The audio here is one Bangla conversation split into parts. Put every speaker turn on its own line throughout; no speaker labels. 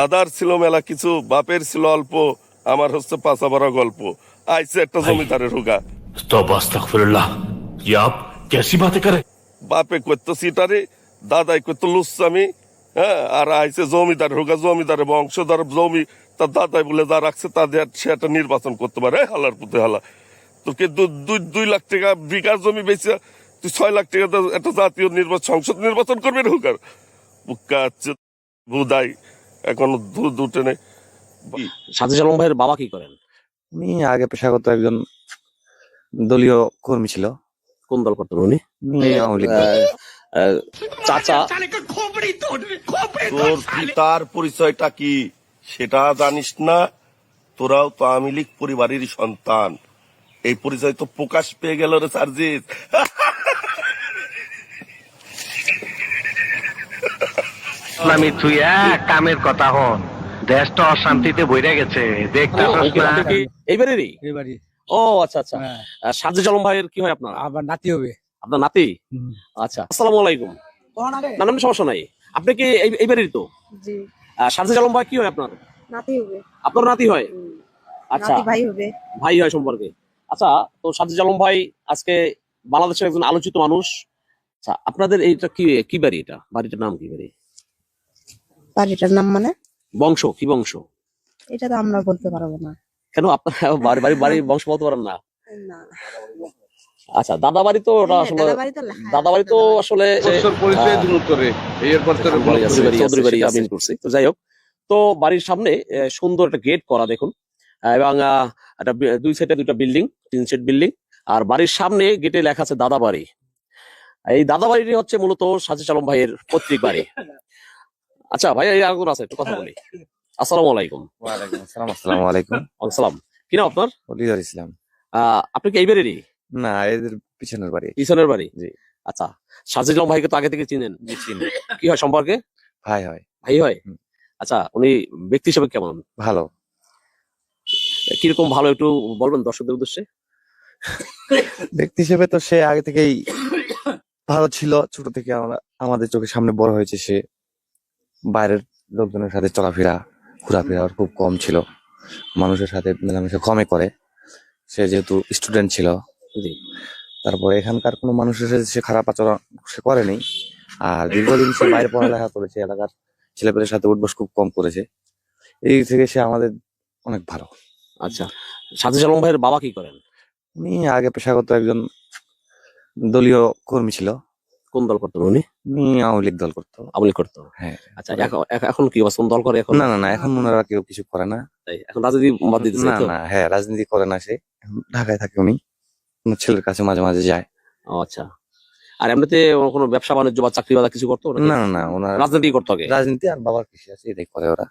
দাদার ছিল মেলা কিছু বাপের ছিল অল্প আমার হচ্ছে পাঁচা বড় গল্প। আইসে একটা
জমিদারে ঢুকা
বাপে করতো সিটারে দাদাই করতো লুসামি হ্যাঁ আর আইসে জমিদার ঢুকা জমিদারে বংশধর জমি তার দাদাই বলে যা রাখছে তাদের সে একটা নির্বাচন করতে পারে। হালার পুতে হালা। তোকে দুই লাখ টাকা বিঘা জমি বেঁচে তুই ছয় লাখ টাকা একটা জাতীয় নির্বাচন সংসদ নির্বাচন করবে ঢুকার হচ্ছে বুদাই। এখনও দুধ উঠে নেই
সাজিদ আলম ভাইয়ের বাবা কি করেন?
উনি আগে পেশাগত একজন দলীয় কর্মী ছিল।
কোন দল করতেন উনি? চাচা।
তোর পিতার পরিচয়টা কি? সেটা জানিস না? তোরাও তো আওয়ামী লীগ পরিবারেরই সন্তান। এই পরিচয় তো প্রকাশ পেয়ে গেল রে সার্জিস।
ইসলামী থুইয়া কামের কথা হন। দেশটা অশান্তিতে বইরা গেছে দেখতে
ও, এইবারেরই? আচ্ছা আচ্ছা।
হ্যাঁ।
আহ, ভাইয়ের কি হয় আপনার?
আবার নাতি হবে।
আপনার নাতি? আচ্ছা আসসালামু আলাইকুম। না না সমস্যা নাই। আপনি কি এইবারেরই তো?
জি।
আহ, সাজিদ ভাই কি হয় আপনার?
নাতি হবে।
আপনার নাতি হয়? আচ্ছা।
ভাই হবে।
ভাই হয় সম্পর্কে। আচ্ছা তো সাজিদ আলম ভাই আজকে বাংলাদেশের একজন আলোচিত মানুষ। আচ্ছা আপনাদের এইটা কি কি বাড়ি এটা? বাড়িটার নাম কি বাড়ি?
বাড়িটার নাম মানে?
বংশ কি বংশ?
এটা তো আমরা বলতে পারব না।
কেন? আপনার বাড়ি বাড়ি বাড়ি বংশ বলতে পারেন না?
না।
আচ্ছা দাদা বাড়ি তো ওটা
হ্যাঁ,
আসলে
দাদাবাড়ি তো
দাদা বাড়ি তো আসলে চৌধুরী বাড়ি আমি করছি। তো যাই হোক তো বাড়ির সামনে সুন্দর একটা গেট করা দেখুন। এবং আহ, একটা দুই সাইডে দুটা বিল্ডিং তিন সেট বিল্ডিং। আর বাড়ির সামনে গেটে লেখা আছে দাদা বাড়ি। এই দাদা বাড়িটি হচ্ছে মূলত সাজিদ আলম ভাইয়ের পৈতৃক বাড়ি। আচ্ছা ভাই এই আগুন আছে একটু কথা বলি। আসসালামু আলাইকুম।
ওয়ালাইকুম আসসালাম আসসালামু আলাইকুম।
আসসালাম। কি নাম আপনার?
অলিদার ইসলাম।
আহ, আপনি কি এই বাড়িরই?
না এদের পিছনের বাড়ি।
পিছনের বাড়ি?
জি।
আচ্ছা সাজিদ আলম ভাইকে তো আগে থেকে চিনেন।
চিনি।
কি হয় সম্পর্কে?
ভাই হয়।
ভাই হয়? আচ্ছা উনি ব্যক্তি হিসেবে কেমন?
ভালো।
কীরকম ভালো একটু বলবেন দর্শকদের উদ্দেশ্যে?
ব্যক্তি হিসেবে তো সে আগে থেকেই ভালো ছিল। ছোট থেকে আমরা আমাদের চোখের সামনে বড় হয়েছে সে। বাইরের লোকজনের সাথে চলাফেরা ঘোরাফেরা খুব কম ছিল। মানুষের সাথে মেলামেশা কমে করে। সে যেহেতু স্টুডেন্ট ছিল তারপরে এখানকার কোনো মানুষের সাথে সে খারাপ আচরণ সে করেনি। আর দীর্ঘদিন সে বাইরে পড়ালেখা করেছে এলাকার ছেলেপেলের সাথে উঠবস খুব কম করেছে। এই থেকে সে আমাদের অনেক ভালো।
আচ্ছা সাজিদ আলম ভাইয়ের বাবা কি করেন?
উনি আগে পেশাগত একজন দলীয় কর্মী ছিল।
কোন দল করতেন উনি?
উনি আওয়ামী লীগ দল করতো।
আমলি করতো?
হ্যাঁ।
আচ্ছা এখন এখন- কি অবস্থা? দল করে এখন?
না না না এখন ওনারা কেউ কিছু করে না।
তাই, এখন রাজনীতি বাদ দিতেছে
না না হ্যাঁ রাজনীতি করে না সে। ঢাকায় থাকে উনি। ওনার ছেলের কাছে মাঝে মাঝে যায়।
ও, আচ্ছা। আর এমনিতে কোনো ব্যবসা বাণিজ্য বা চাকরি বাদা কিছু করতো?
না না না ওনার
রাজনীতি করতো আগে?
রাজনীতি আর বাবার কৃষি আছে এটাই করে ওরা।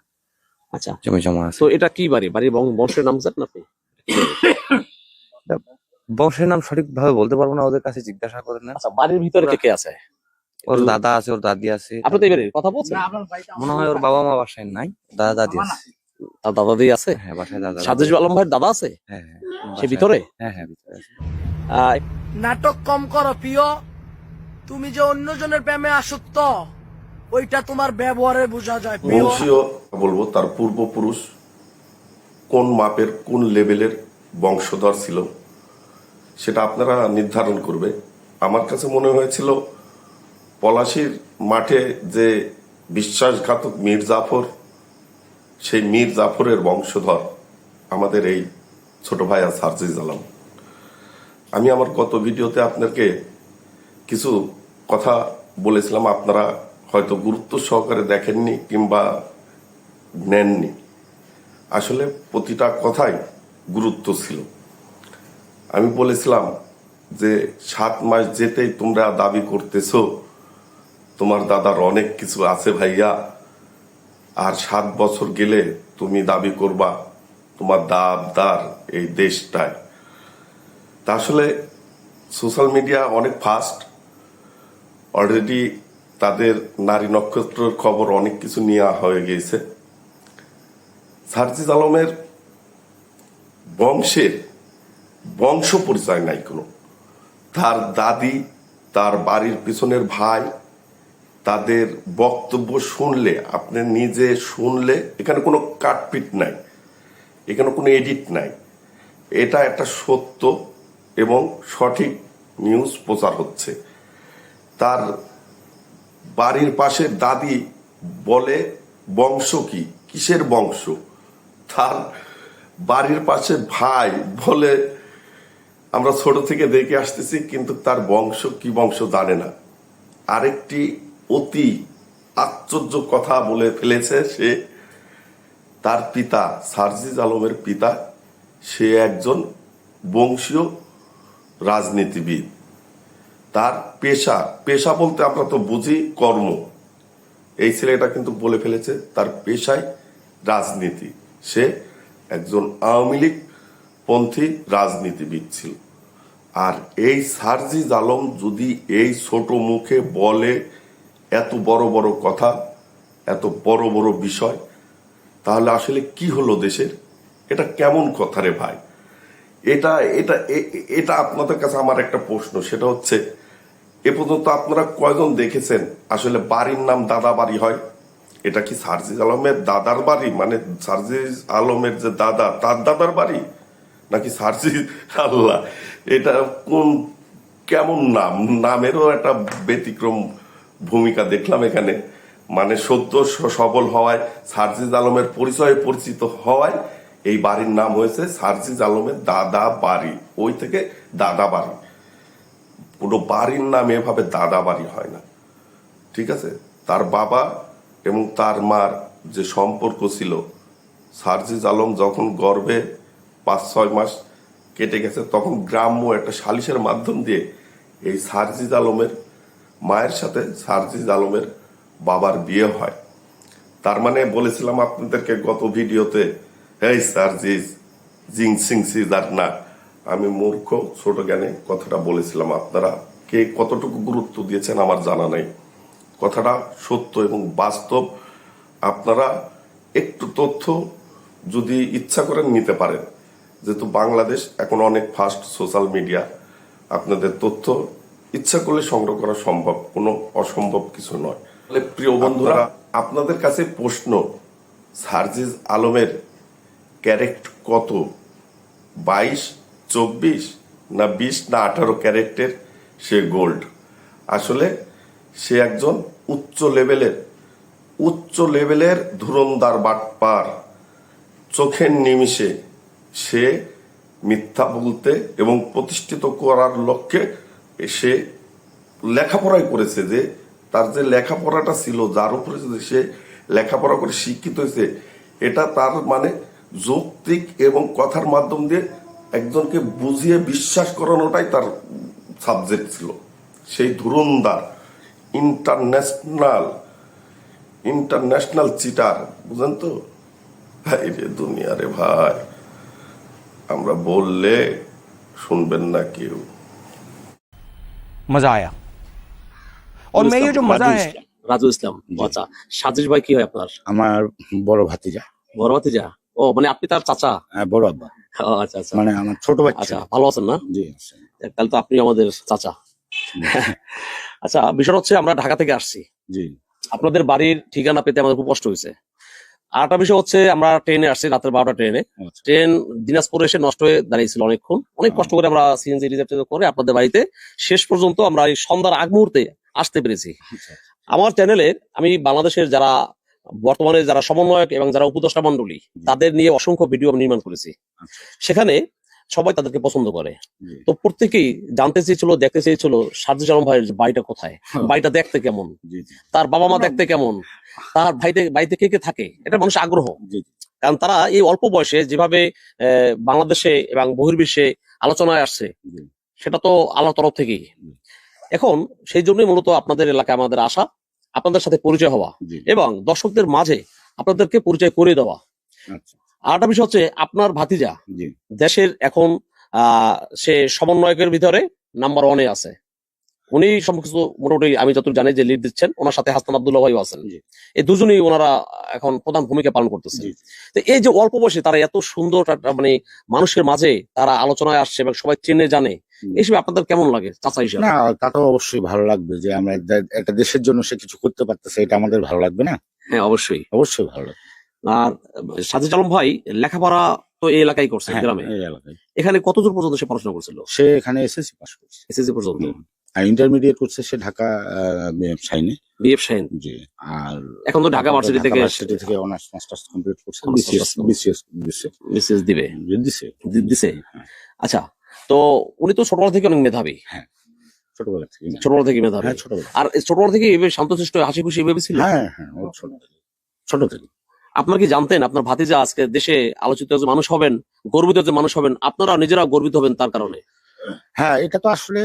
আচ্ছা।
জমি জমা আছে।
তো এটা কি বাড়ি? বাড়ির বংশের নাম জানেন আপনি?
বংশের নাম সঠিক ভাবে বলতে পারব না ওদের কাছে জিজ্ঞাসা করে না
আচ্ছা বাড়ির ভিতরে কে কে আছে?
ওর দাদা আছে ওর দাদি আছে।
আপনি তো এবারে কথা বলছেন।
মনে হয় ওর বাবা মা বাসায় নাই দাদা দাদি আছে।
তার দাদা দিয়ে আছে?
হ্যাঁ বাসায় দাদা দাদি
সাজিদ আলম ভাইয়ের দাদা আছে?
হ্যাঁ হ্যাঁ
সে ভিতরে?
হ্যাঁ হ্যাঁ ভিতরে আছে।
নাটক কম করো প্রিয়। তুমি যে অন্যজনের প্রেমে আসক্ত ওইটা তোমার ব্যবহারে বোঝা যায়
বংশীয় বলব তার পূর্বপুরুষ কোন মাপের কোন লেভেলের বংশধর ছিল? সেটা আপনারা নির্ধারণ করবে। আমার কাছে মনে হয়েছিল, পলাশির মাঠে যে বিশ্বাসঘাতক মীর জাফর, সেই মীর জাফরের বংশধর আমাদের এই ছোট ভাই সার্জিজ আলম। আমি আমার গত ভিডিওতে আপনাকে কিছু কথা বলেছিলাম, আপনারা হয়তো গুরুত্ব সহকারে দেখেননি কিংবা নেননি। আসলে প্রতিটা কথাই গুরুত্ব ছিল। আমি বলেছিলাম যে সাত মাস যেতেই তোমরা দাবি করতেছো, তোমার দাদার অনেক কিছু আছে ভাইয়া, আর সাত বছর গেলে তুমি দাবি করবা তোমার দাবদার এই দেশটায়। তা আসলে সোশ্যাল মিডিয়া অনেক ফাস্ট, অলরেডি তাদের নারী নক্ষত্রের খবর অনেক কিছু নেওয়া হয়ে গিয়েছে। সার্জিজ আলমের বংশের বংশ পরিচয় নাই কোনো। তার দাদি, তার বাড়ির পিছনের ভাই, তাদের বক্তব্য শুনলে, আপনি নিজে শুনলে, এখানে কোনো কাটপিট নাই, এখানে কোনো এডিট নাই। এটা একটা সত্য এবং সঠিক নিউজ প্রচার হচ্ছে। তার বাড়ির পাশে দাদি বলে, বংশ কি? কিসের বংশ? তার বাড়ির পাশে ভাই বলে আমরা ছোট থেকে দেখে আসতেছি, কিন্তু তার বংশ কি বংশ জানে না। আরেকটি অতি আশ্চর্য কথা বলে ফেলেছে সে, তার পিতা সার্জিজ আলমের পিতা, সে একজন বংশীয় রাজনীতিবিদ। তার পেশা পেশা বলতে আমরা তো বুঝি কর্ম। এই ছেলেটা কিন্তু বলে ফেলেছে, তার পেশায় রাজনীতি। সে একজন আওয়ামী লীগ পন্থী রাজনীতিবিদ ছিল। আর এই সার্জিজ আলম যদি এই ছোট মুখে বলে এত বড় বড় কথা, এত বড় বড় বিষয়, তাহলে আসলে কি হলো দেশের? এটা কেমন কথা রে ভাই? এটা এটা এটা আপনাদের কাছে আমার একটা প্রশ্ন, সেটা হচ্ছে, এ পর্যন্ত আপনারা কয়জন দেখেছেন আসলে বাড়ির নাম দাদা বাড়ি হয়? এটা কি সার্জিজ আলমের দাদার বাড়ি? মানে সার্জিজ আলমের যে দাদা, তার দাদার বাড়ি? নাকি সার্জিজ আল্লাহ, এটা কোন, কেমন নাম? নামেরও একটা ব্যতিক্রম ভূমিকা দেখলাম এখানে। মানে সদ্য স- সবল হওয়ায় সার্জিজ আলমের পরিচয়ে পরিচিত হওয়ায় এই বাড়ির নাম হয়েছে সার্জিজ আলমের দাদা বাড়ি। ওই থেকে দাদা বাড়ি। পুরো বাড়ির নাম এভাবে দাদা বাড়ি হয় না। ঠিক আছে? তার বাবা এবং তার মার যে সম্পর্ক ছিল সার্জিজ আলম যখন গর্ভে পাঁচ, ছয় মাস কেটে গেছে, তখন গ্রাম্য একটা সালিশের মাধ্যম দিয়ে এই সার্জিজ আলমের মায়ের সাথে সার্জিজ আলমের বাবার বিয়ে হয়। তার মানে বলেছিলাম আপনাদেরকে গত ভিডিওতে এই সার্জিজ, জিং সিং সিজার না। আমি মূর্খ, ছোট জ্ঞানে কথাটা বলেছিলাম আপনারা। কে কতটুকু গুরুত্ব দিয়েছেন আমার জানা নাই। কথাটা সত্য এবং বাস্তব। আপনারা একটু তথ্য যদি ইচ্ছা করেন নিতে পারেন। যেহেতু বাংলাদেশ এখন অনেক ফাস্ট সোশ্যাল মিডিয়া আপনাদের তথ্য ইচ্ছা করলে সংগ্রহ করা সম্ভব কোনো অসম্ভব কিছু নয়। তাহলে প্রিয় বন্ধুরা আপনাদের কাছে প্রশ্ন সার্জিজ আলমের ক্যারেক্ট কত? বাইশ চব্বিশ না বিশ না আঠারো ক্যারেক্টের সে গোল্ড আসলে সে একজন উচ্চ লেভেলের উচ্চ লেভেলের ধুরন্দার বাটপার চোখের নিমিষে সে মিথ্যা বলতে এবং প্রতিষ্ঠিত করার লক্ষ্যে সে লেখাপড়াই করেছে যে তার যে লেখাপড়াটা ছিল, যার উপরে যে সে লেখাপড়া করে শিক্ষিত হয়েছে, এটা তার মানে যৌক্তিক এবং কথার মাধ্যম দিয়ে একজনকে বুঝিয়ে বিশ্বাস করানোটাই তার সাবজেক্ট ছিল। সেই ধুরন্দার ইন্টারন্যাশনাল ইন্টারন্যাশনাল চিটার বুঝেন তো? ভাই রে দুনিয়া রে ভাই। আমরা বললে শুনবেন না কেউ
मजा आया और मैं ये जो मजा है
রাজু ইসলাম ও আচ্ছা সাজিস ভাই কি হয় আপনার
আমার বড় ভাতিজা
বড় ভাতিজা ও মানে আপনি তার চাচা
আহ, বড় আব্বা
ও, আচ্ছা আচ্ছা
মানে আমার ছোট বাচ্চা
আচ্ছা ভালো আছেন না
জি
তাহলে তো আপনি আমাদের চাচা আচ্ছা বিষয় হচ্ছে আমরা ঢাকা থেকে আসছি
জি
আপনাদের বাড়ির ঠিকানা পেতে আমাদের খুব কষ্ট হয়েছে আর একটা বিষয় হচ্ছে আমরা ট্রেনে আসছি রাতের বারোটা ট্রেনে
আচ্ছা।
ট্রেন দিনাজপুরে এসে নষ্ট হয়ে দাঁড়িয়েছিল অনেকক্ষণ অনেক কষ্ট করে আমরা সিএনজি রিজার্ভ করে আপনাদের বাড়িতে শেষ পর্যন্ত আমরা এই সন্ধ্যার আগ মুহূর্তে আসতে পেরেছি
আচ্ছা।
আমার চ্যানেলে আমি বাংলাদেশের যারা বর্তমানে যারা সমন্বয়ক এবং যারা উপদেষ্টা মন্ডলী তাদের নিয়ে অসংখ্য ভিডিও আমি নির্মাণ করেছি
আচ্ছা।
সেখানে সবাই তাদেরকে পছন্দ করে। তো প্রত্যেকেই জানতে চেয়েছিল দেখতে চেয়েছিল সার্জিস আলম ভাইয়ের বাড়িটা কোথায়? বাড়িটা দেখতে কেমন? তার বাবা মা দেখতে কেমন? তার ভাইতে বাড়িতে কে কে থাকে? এটা মানুষ আগ্রহ। কারণ তারা এই অল্প বয়সে যেভাবে আহ, বাংলাদেশে এবং বহির্বিশ্বে আলোচনায় আসছে সেটা তো আল্লাহর তরফ থেকেই। এখন সেই জন্যই মূলত আপনাদের এলাকায় আমাদের আসা আপনাদের সাথে পরিচয় হওয়া এবং দর্শকদের মাঝে আপনাদেরকে পরিচয় করে দেওয়া। আর একটা বিষয় হচ্ছে আপনার ভাতিজা দেশের এখন আহ সে সমন্বয়কের ভিতরে নাম্বার ওয়ানে আছে। উনি সমস্ত মোটামুটি আমি যতটুকু জানি যে লিড দিচ্ছেন ওনার সাথে হাসান আব্দুল্লাহ ভাইও আছেন। এই দুজনেই ওনারা এখন প্রধান ভূমিকা পালন করতেছে তো এই যে অল্প বয়সে তারা এত সুন্দর মানে মানুষের মাঝে তারা আলোচনায় আসছে এবং সবাই চেনে জানে এই হিসেবে আপনাদের কেমন লাগে চাচা হিসেবে?
না তা তো অবশ্যই ভালো লাগবে যে আমরা একটা- একটা দেশের জন্য সে কিছু করতে পারতেছে এটা আমাদের ভালো লাগবে না?
হ্যাঁ অবশ্যই।
অবশ্যই ভালো লাগবে।
আর সাজিদ আলম ভাই লেখাপড়া তো এই এলাকায় করছে
হ্যাঁ,
গ্রামে। এখানে কতদূর পর্যন্ত সে পড়াশোনা করছিল?
সে এখানে এসএসসি পাস করছে।
এসএসসি পর্যন্ত?
আর ইন্টারমিডিয়েট করছে সে ঢাকা সাইনে
বিএফ শাহিন
জি আর
এখন তো ঢাকা ভার্সিটি থেকে
ভার্সিটি থেকে অনার্স মাস্টার্স কমপ্লিট করছে। বিসিএস বিসিএস
বিসিএস দিবে?
দিচ্ছে
দি- দিছে?
হ্যাঁ।
আচ্ছা তো উনি তো ছোটবেলা থেকে অনেক মেধাবী।
হ্যাঁ ছোটবেলা থেকে।
ছোটবেলা থেকে মেধাবী।
হ্যাঁ ছোটবেলা।
আর ছোটবেলা থেকে শান্তশিষ্ট হাসি খুশি এভাবে ছিল?
হ্যাঁ হ্যাঁ ছোট থেকে ছোট থেকে।
আপনারা কি জানতেন আপনার ভাতিজা আজকে দেশে আলোচিত একজন মানুষ হবেন গর্বিত একজন মানুষ হবেন আপনারা নিজেরা গর্বিত হবেন তার কারণে?
হ্যাঁ এটা তো আসলে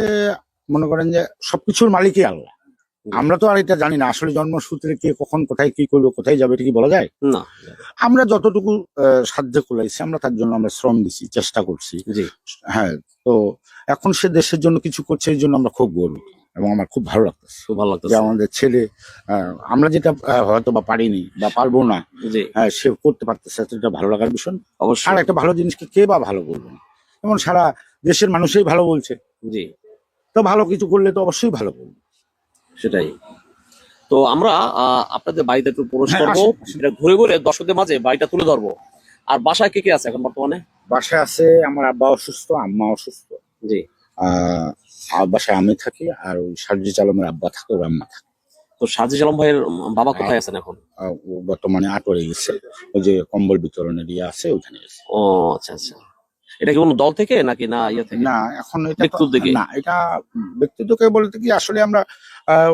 মনে করেন যে সবকিছুর মালিকই আল্লাহ। আমরা তো আর এটা জানি না আসলে জন্মসূত্রে কে কখন কোথায় কি করবে কোথায় যাবে এটা কি বলা যায়?
না।
আমরা যতটুকু সাধ্য কুলাইছি আমরা তার জন্য আমরা শ্রম দিছি চেষ্টা করছি। হ্যাঁ তো এখন সে দেশের জন্য কিছু করছে এই জন্য আমরা খুব গর্বিত। এবং আমার খুব ভালো লাগতেছে।
খুব ভালো
যে
লাগতেছে
আমাদের ছেলে আমরা যেটা হয়তো বা পারিনি বা পারব না হ্যাঁ, সে করতে পারতেছে এটা ভালো লাগার বিষয় আর
অবশ্যই।
একটা ভালো জিনিসকে কে বা ভালো বলবে না? যেমন সারা দেশের মানুষই ভালো বলছে।
জি।
তো ভালো কিছু করলে তো অবশ্যই ভালো বলবে।
সেটাই। তো আমরা আহ, আপনাদের বাড়িতে একটু প্রবেশ
হ্যাঁ,
করব। এটা ঘুরে ঘুরে দর্শকদের মাঝে বাড়িটা তুলে ধরবো। আর বাসায় কে কে আছে এখন বর্তমানে?
বাসায় আছে আমার আব্বা অসুস্থ আম্মা অসুস্থ।
জি।
আহ আর বাসায় আমি থাকি আর ওই সার্জি চালমের আব্বা থাকে ওর আম্মা থাকে।
তো সাজিজ আলম ভাইয়ের বাবা কোথায় আছেন এখন?
বর্তমানে আটরে গেছে। ওই যে কম্বল বিতরণের ইয়ে আছে ওইখানে গেছে।
ও আচ্ছা আচ্ছা। এটা কি কোনো দল থেকে নাকি না ইয়ে থেকে?
না এখন এটা তো- না এটা ব্যক্তিত্বকে বলতে কি আসলে আমরা আহ,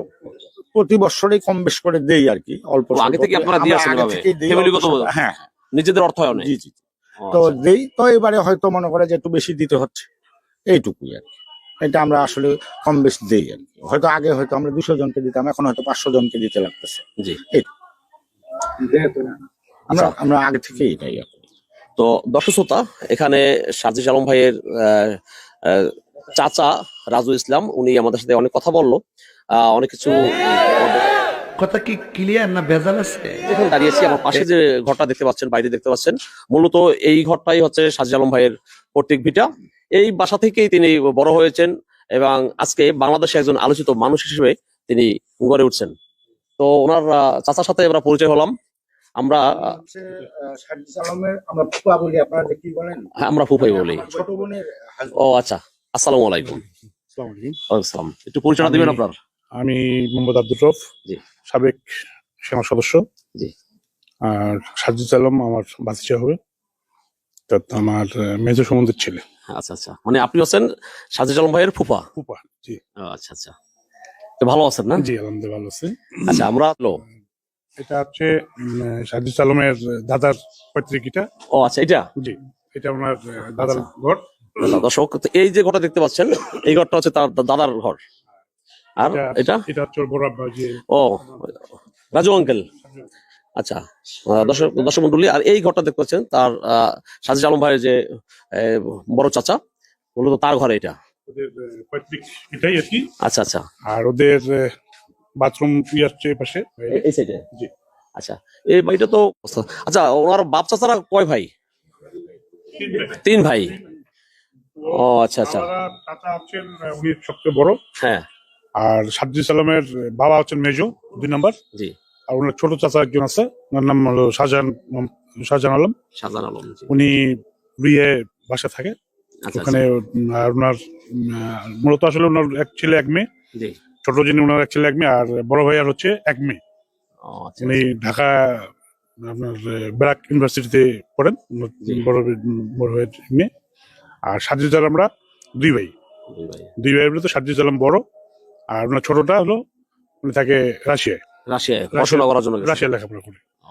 প্রতি বছরই কম বেশ করে দেই আর কি অল্প
আগে থেকে আপনারা দিয়ে আসেন
স্বল্প- হ্যাঁ
নিজেদের অর্থায়নে
জি জি। তো
আচ্ছা।
দেই তো এবারে হয়তো মনে করে যে একটু বেশি দিতে হচ্ছে। এইটুকুই আর কি। এটা আমরা আসলে কম বেশি দিই আর কি। হয়তো আগে হয়তো আমরা দুশো জনকে দিতাম এখন হয়তো পাঁচশো জনকে দিতে লাগতেছে।
জি।
আমরা
আচ্ছা।
আমরা আগে থেকে এটাই আর
তো দর্শক শ্রোতা এখানে সাজিজ আলম ভাইয়ের আহ, আহ, চাচা রাজু ইসলাম উনি আমাদের সাথে অনেক কথা বলল। আহ, অনেক কিছু
কথা কি ক্লিয়ার না ভেজাল আছে?
এখানে দাঁড়িয়েছি আমার পাশে যে ঘরটা দেখতে পাচ্ছেন বাইরে দেখতে পাচ্ছেন। মূলত এই ঘরটাই হচ্ছে সাজিজ আলম ভাইয়ের পৈতৃক ভিটা। এই বাসা থেকেই তিনি বড় হয়েছেন এবং আজকে বাংলাদেশে একজন আলোচিত মানুষ হিসেবে তিনি গড়ে উঠছেন। তো ওনার চাচার সাথে আমরা পরিচয় হলাম। আমরা
আমরা
ফুফাই বলি
ছোট বোনের husband।
ও আচ্ছা। আসসালামু আলাইকুম। আসসালাম একটু পরিচয়টা দিবেন আপনার।
আমি মোহাম্মদ আব্দুল রফ
জি।
সাবেক সেনা সদস্য।
জি।
আর সাজিদ আলম আমার বাতিজা হবে। তা আমার মেজ সম্বন্ধের ছেলে।
আচ্ছা আচ্ছা। মানে আপনি হচ্ছেন সাজিদ আলম ভাইয়ের ফুফা?
ফুপা জি।
আচ্ছা আচ্ছা। তো ভালো আছেন না?
জি আলহামদুলিল্লাহ ভালো আছে।
আচ্ছা আমরা লো
এটা হচ্ছে সাজিদ আলমের দাদার পত্রিকিটা।
ও আচ্ছা এটা
জি এটা ওনার দাদার
আচ্ছা।
ঘর।
দর্শক এই যে ঘরটা দেখতে পাচ্ছেন এই ঘরটা হচ্ছে তার দাদার ঘর। আর
এটা-
এটা?
হচ্ছে বড় আব্বা যে
ও রাজু আঙ্কেল। আচ্ছা দর্শক দর্শক মন্ডলী আর এই ঘরটা দেখতে পাচ্ছেন তার সাজিদ আলম ভাইয়ের যে বড় চাচা মূলত তার ঘরে এটা।
এটাই আর কি।
আচ্ছা আচ্ছা।
আর ওদের বাথরুম হচ্ছে পাশে।
এই সাইডে?
জি।
আচ্ছা এই বাড়িটা তো আচ্ছা ওনার বাপ চাচারা কয় ভাই? তিন ভাই। ও আচ্ছা আচ্ছা।
চাচা হচ্ছেন উনি সবচেয়ে বড়।
হ্যাঁ।
আর সাজ্জি সালামের বাবা হচ্ছেন মেজো দুই নাম্বার।
জি।
আর ওনার ছোট চাচা একজন আছে ওনার নাম হলো শাহজাহান শাহজাহান আলম।
শাহজাহান আলম
উনি বিয়ে বাসা থাকে।
আচ্ছা
ওখানে আর ওনার মূলত আসলে ওনার এক ছেলে এক মেয়ে।
আচ্ছা।
ছোট যিনি ওনার এক ছেলে এক মেয়ে আর বড় ভাইয়ার হচ্ছে এক মেয়ে।
আচ্ছা
উনি ঢাকা আপনার ব্র্যাক ইউনিভার্সিটিতে পড়েন। বড় বড় ভাইয়ের মেয়ে। আর সাজিদ আমরা দুই ভাই।
দুই ভাই।
দুই ভাইয়ের ভিতরে সাজিদ আলম বড়। আর ওনার ছোটটা হলো উনি থাকে রাশিয়ায়।
রাশিয়ায় পড়াশোনা করার জন্য গেছে।
লেখাপড়া করে।
ও,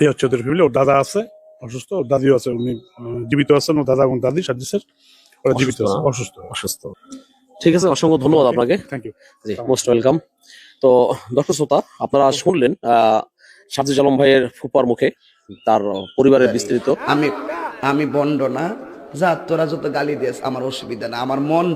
এই হচ্ছে ওদের ফ্যামিলি ওর দাদা আছে অসুস্থ ওর দাদিও আছে উনি জীবিত আছেন ওর দাদা এবং দাদি সাজিসের ওরা জীবিত আছে অসুস্থ।
অসুস্থ। ঠিক আছে অসংখ্য ধন্যবাদ আপনাকে।
থ্যাংক ইউ
জি মোস্ট ওয়েলকাম তো দর্শক শ্রোতা আপনারা শুনলেন আহ সাজিজ আলম ভাইয়ের ফুপার মুখে তার পরিবারের বিস্তৃত।
আমি আমি বন্ড না। যা তোরা যত গালি দিস আমার অসুবিধা না আমার মন